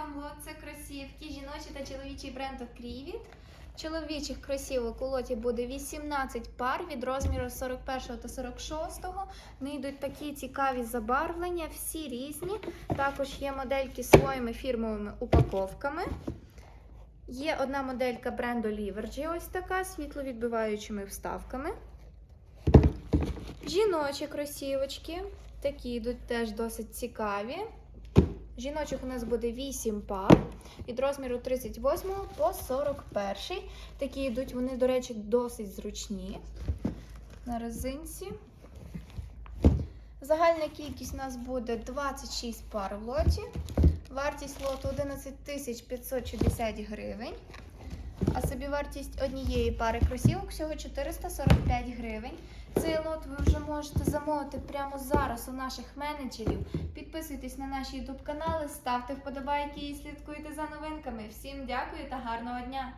вам. Це кросівки, жіночі та чоловічий бренд Крівіт. Чоловічих кросівок у лоті буде 18 пар від розміру 41 та 46. Вони йдуть такі цікаві забарвлення, всі різні. Також є модельки з своїми фірмовими упаковками. Є одна моделька бренду Livergy, ось така, світловідбиваючими вставками. Жіночі кросівочки. Такі йдуть теж досить цікаві. Жіночих у нас буде 8 пар від розміру 38 по 41. Такі йдуть, вони, до речі, досить зручні. На резинці. Загальна кількість у нас буде 26 пар в лоті. Вартість лоту 11 560 гривень. А собівартість однієї пари кросівок всього 445 гривень. Цей лот ви вже можете замовити прямо зараз у наших менеджерів. Підписуйтесь на наші YouTube канали, ставте вподобайки і слідкуйте за новинками. Всім дякую та гарного дня!